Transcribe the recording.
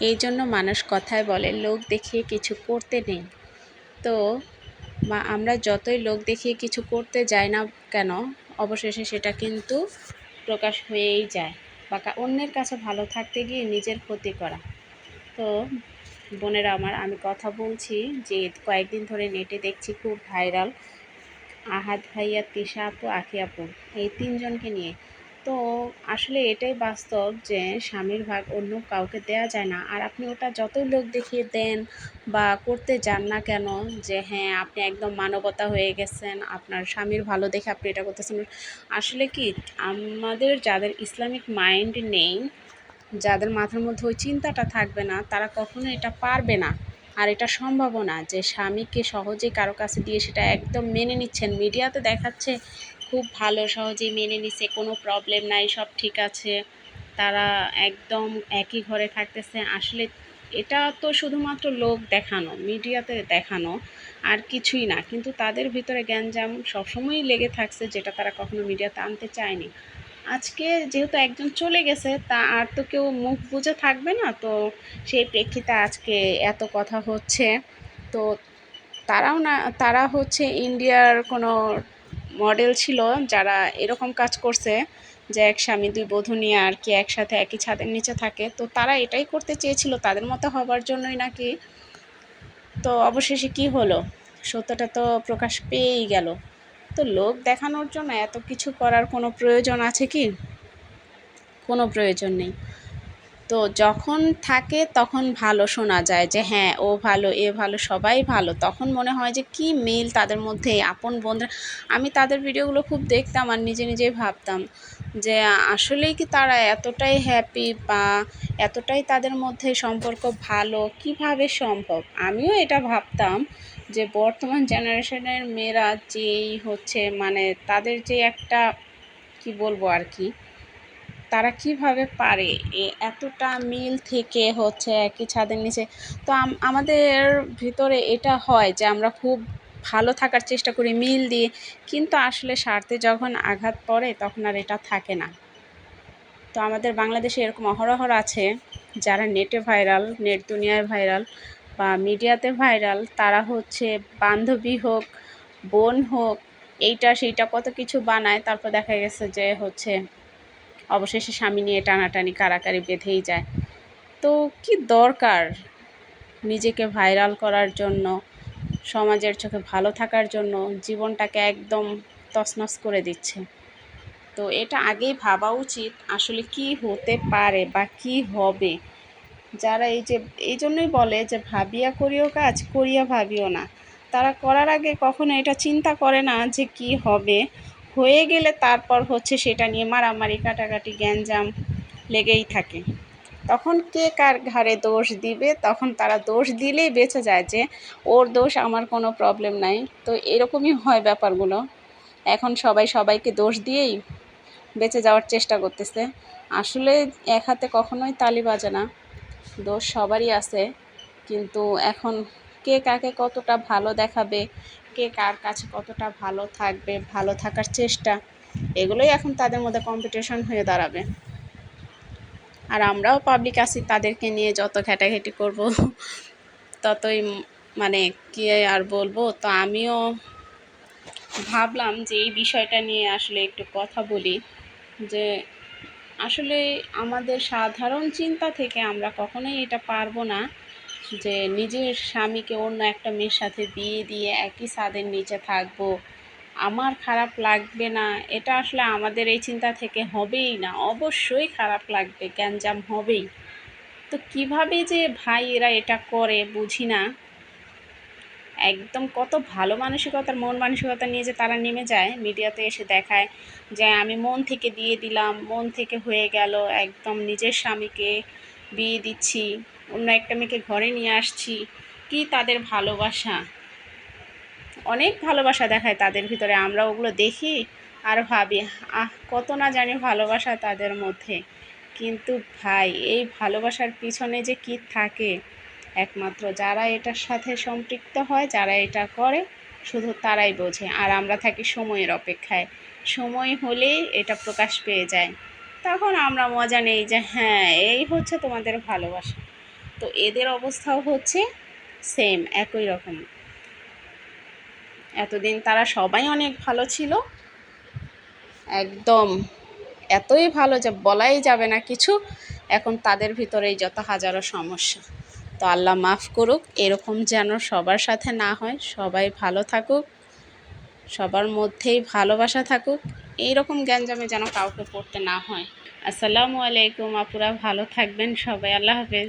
এই জন্য মানুষ কথায় বলে, লোক দেখিয়ে কিছু করতে নেই। তো বা আমরা যতই লোক দেখিয়ে কিছু করতে যাই না কেন, অবশেষে সেটা কিন্তু প্রকাশ হয়েই যায়। বা অন্যের কাছে ভালো থাকতে গিয়ে নিজের ক্ষতি করা। তো বোনেরা আমার, আমি কথা বলছি যে কয়েকদিন ধরে নেটে দেখছি খুব ভাইরাল। আহাদ ভাইয়া, তিশা আপু, আখি আপু, এই তিনজনকে নিয়ে তো আসলে এটাই বাস্তব যে স্বামীর ভাগ অন্য কাউকে দেয়া যায় না। আর আপনি ওটা যতই লোক দেখিয়ে দেন বা করতে যান না কেন যে হ্যাঁ আপনি একদম মানবতা হয়ে গেছেন, আপনার স্বামীর ভালো দেখে আপনি এটা করতেছেন। আসলে কি, আমাদের যাদের ইসলামিক মাইন্ড নেই, যাদের মাথার মধ্যে ওই চিন্তাটা থাকবে না, তারা কখনো এটা পারবে না। আর এটা সম্ভবও না যে স্বামীকে সহজেই কারও কাছে দিয়ে সেটা একদম মেনে নিচ্ছেন। মিডিয়াতে দেখাচ্ছে খুব ভালো, সহজেই মেনে নিচ্ছে কোনো প্রবলেম নাই, সব ঠিক আছে। তারা একদম একই ঘরে থাকতেছে। আসলে এটা তো শুধুমাত্র লোক দেখানো, মিডিয়াতে দেখানো আর কিছুই না। কিন্তু তাদের ভিতরে গ্যাঞ্জাম সবসময়ই লেগে থাকছে, যেটা তারা কখনো মিডিয়াতে আনতে চায়নি। আজকে যেহেতু একজন চলে গেছে, তা আর তো কেউ মুখ বুঝে থাকবে না, তো সেই প্রেক্ষিতে আজকে এত কথা হচ্ছে। তো তারাও না, তারা হচ্ছে ইন্ডিয়ার কোনো মডেল ছিল যারা এরকম কাজ করছে যে এক স্বামী, দুই বধূ নিয়ে আর কি একসাথে একই ছাদের নিচে থাকে, তো তারা এটাই করতে চেয়েছিল তাদের মতো হবার জন্যই নাকি? তো অবশেষে কি হলো? সত্যটা তো প্রকাশ পেয়েই গেল। তো লোক দেখানোর জন্য এত কিছু করার কোনো প্রয়োজন আছে কি? কোনো প্রয়োজন নেই। তো যখন থাকে তখন ভালো শোনা যায় যে হ্যাঁ ও ভালো, এ ভালো, সবাই ভালো। তখন মনে হয় যে কি মিল তাদের মধ্যে, আপন বন্ধুরা। আমি তাদের ভিডিওগুলো খুব দেখতাম আর নিজে নিজেই ভাবতাম যে আসলেই কি তারা এতটাই হ্যাপি বা এতটাই তাদের মধ্যে সম্পর্ক ভালো, কীভাবে সম্ভব? আমিও এটা ভাবতাম যে বর্তমান জেনারেশনের মেয়েরা যেই হচ্ছে মানে তাদের যে একটা কি বলব আর কি তারা কীভাবে পারে? এতটা মিল থেকে হচ্ছে একই ছাদের নিচে। তো আমাদের ভিতরে এটা হয় যে আমরা খুব ভালো থাকার চেষ্টা করি, মিল দিয়ে। কিন্তু আসলে স্বার্থে যখন আঘাত পড়ে তখন আর এটা থাকে না। তো আমাদের বাংলাদেশে এরকম অহরহর আছে যারা নেটে ভাইরাল, নেট দুনিয়ায় ভাইরাল বা মিডিয়াতে ভাইরাল। তারা হচ্ছে বান্ধবী হোক, বোন হোক, এইটা, সেইটা কত কিছু বানায়। তারপর দেখা গেছে যে হচ্ছে অবশেষে স্বামী নিয়ে টানাটানি, কারাকারি বেঁধেই যায়। তো কি দরকার নিজেকে ভাইরাল করার জন্য, সমাজের চোখে ভালো থাকার জন্য? জীবনটাকে একদম তছনছ করে দিচ্ছে। তো এটা আগেই ভাবা উচিত, আসলে কি হতে পারে বা কি হবে? যারা এই যে, এই জন্যই বলে যে, ভাবিয়া করিও কাজ, করিয়া ভাবিও না। তারা করার আগে কখনো এটা চিন্তা করে না যে কি হবে। হয়ে গেলে তারপর হচ্ছে সেটা নিয়ে মারামারি, কাটাকাটি, গ্যাঞ্জাম লেগেই থাকে। তখন কে কার ঘাড়ে দোষ দিবে? তখন তারা দোষ দিলেই বেঁচে যায় যে, ওর দোষ আমার কোনো প্রবলেম নাই। তো এরকমই হয় ব্যাপারগুলো। এখন সবাই সবাইকে দোষ দিয়েই বেঁচে যাওয়ার চেষ্টা করতেছে। আসলে এক হাতে কখনোই তালি বাজে না। দোষ সবারই আছে, কিন্তু এখন কে কাকে কতটা ভালো দেখাবে, কে কার কাছে কতটা ভালো থাকবে, ভালো থাকার চেষ্টা, এগুলোই এখন তাদের মধ্যে কম্পিটিশন হয়ে দাঁড়াবে। আর আমরাও পাবলিক আছি, তাদেরকে নিয়ে যত ঘেটাঘেটি করব, ততই মানে কী আর বলব, তো আমিও ভাবলাম যে এই বিষয়টা নিয়ে আসলে একটু কথা বলি, যে আসলে আমাদের সাধারণ চিন্তা থেকে আমরা কখনোই এটা পারব না। যে নিজের স্বামীকে অন্য একটা মেয়ের সাথে বিয়ে দিয়ে একই ছাদের নিচে থাকব, আমার খারাপ লাগবে না। এটা আসলে আমাদের এই চিন্তা থেকে হবেই না। অবশ্যই খারাপ লাগবে, গ্যাঞ্জাম হবেই। তো কীভাবে যে ভাই এরা এটা করে বুঝি না। একদম কত ভালো মানসিকতার, মন মানসিকতা নিয়ে যে তারা নেমে যায়, মিডিয়াতে এসে দেখায় যে আমি মন থেকে দিয়ে দিলাম, মন থেকে হয়ে গেল, একদম নিজের স্বামীকে বিয়ে দিচ্ছি, অন্য একটা মেয়েকে ঘরে নিয়ে আসছি, কি তাদের ভালোবাসা? অনেক ভালোবাসা দেখায় তাদের ভিতরে, আমরা ওগুলো দেখি আর ভাবি, আহ, কত না জানি ভালোবাসা তাদের মধ্যে। কিন্তু ভাই, এই ভালোবাসার পিছনে যে কি থাকে? একমাত্র যারা এটার সাথে সম্পৃক্ত হয়, যারা এটা করে, শুধু তারাই বোঝে। আর আমরা থাকি সময়ের অপেক্ষায়। সময় হলেই এটা প্রকাশ পেয়ে যায়। তখন আমরা মজা নেই যে হ্যাঁ এই হচ্ছে তোমাদের ভালোবাসা। তো এদের অবস্থাও হচ্ছে সেম একই রকম। এতদিন তারা সবাই অনেক ভালো ছিল। একদম এতই ভালো যে বলাই যাবে না কিছু। এখন তাদের ভিতরেই যত হাজারো সমস্যা। তো আল্লাহ মাফ করুক, এরকম যেন সবার সাথে না হয়, সবাই ভালো থাকুক। সবার মধ্যেই ভালোবাসা থাকুক এই রকম গ্যাঞ্জামে যেন কাউকে পড়তে না হয়। আসসালামু আলাইকুম, আপুরা ভালো থাকবেন, সবাই আল্লাহ হাফেজ।